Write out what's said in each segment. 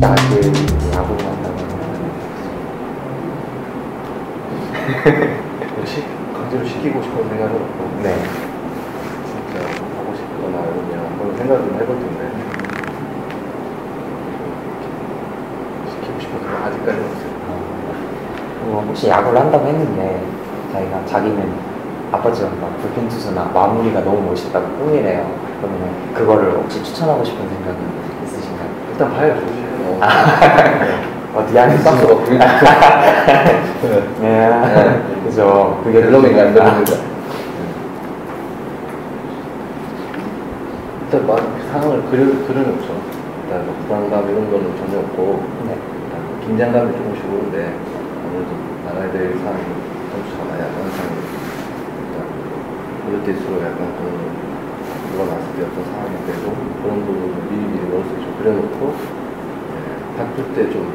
나중에 야구를 한다고 시, 강제로 시키고 싶은 생각은 없고 네. 진짜 하고 싶거나 이러면 한번 생각 좀 해볼 텐데 시키고 싶어서 아직까지 없어요. 어, 혹시 야구를 한다고 했는데 자기가 자기는 막 불펜 투수나 마무리가 너무 멋있다고 꿈이래요. 그러면 그거를 혹시 추천하고 싶은 생각은 있으신가요? 일단 봐야죠. 어. 어떻게 하는 싹 거? 그게 네. 그죠. 그게 멜로맨가 안. 되는가. 일단 막 상황을 그려 그려놓죠. 일단 뭐 불안감 이런 거는 전혀 없고 네. 일단 긴장감이 조금씩 오는데 아무래도 나가야 될 상황이 점수가 많이 안 나는 상황이 일단 그럴 때일수록 약간 그 누가 났을 때 어떤 상황이 되고 그런 부분을 미리미리 머릿속에 좀 그려놓고 예, 다툴 때좀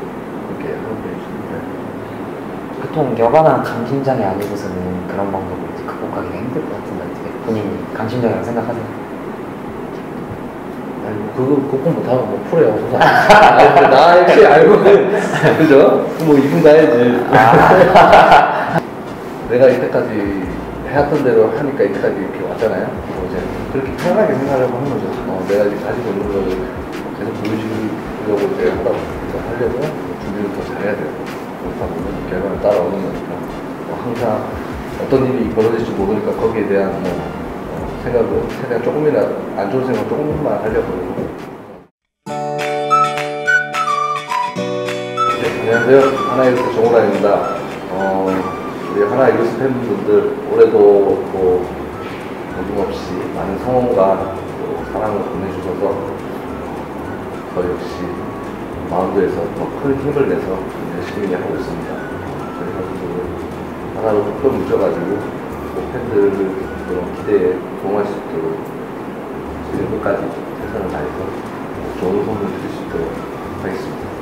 그렇게 하는 편이십니다. 보통 여간한 강심장이 아니고서는 그런 방법을 극복하기가 힘들 것 같은데 어떻게 본인이 강심장이라고 생각하세요? 아니 뭐 그거 극복 못하면 뭐 프로야 무슨 나 역시 알고는 그죠? 뭐 이분 가야지. 내가 이때까지 해왔던 대로 하니까 이때까지 이렇게 왔잖아요. 뭐 이제 그렇게 편하게 생각하려고 하는 거죠. 어, 내가 이제 가지고 있는 걸 계속 보여주려고 이제 하다 보니까 하려면 준비를 더 잘해야 되고 그렇다 보면 결과는 따라오는 거니까 뭐 항상 어떤 일이 벌어질지 모르니까 거기에 대한 뭐 어, 생각을 최대한 조금이라도 안 좋은 생각 조금만 하려고 네, 안녕하세요. 하나이글스 정우라입니다. 어, 우리 하나이글스 팬분들 올해도 뭐 어김없이 많은 성원과 또 사랑을 보내주셔서 저 역시 마운드에서 더 큰 힘을 내서 열심히 하고 있습니다. 저희 선수들은 하나로 뚝뚝 뭉쳐가지고 뭐 팬들 그런 기대에 부응할 수 있도록 지금까지 최선을 다해서 좋은 선물 드릴 수 있도록 하겠습니다.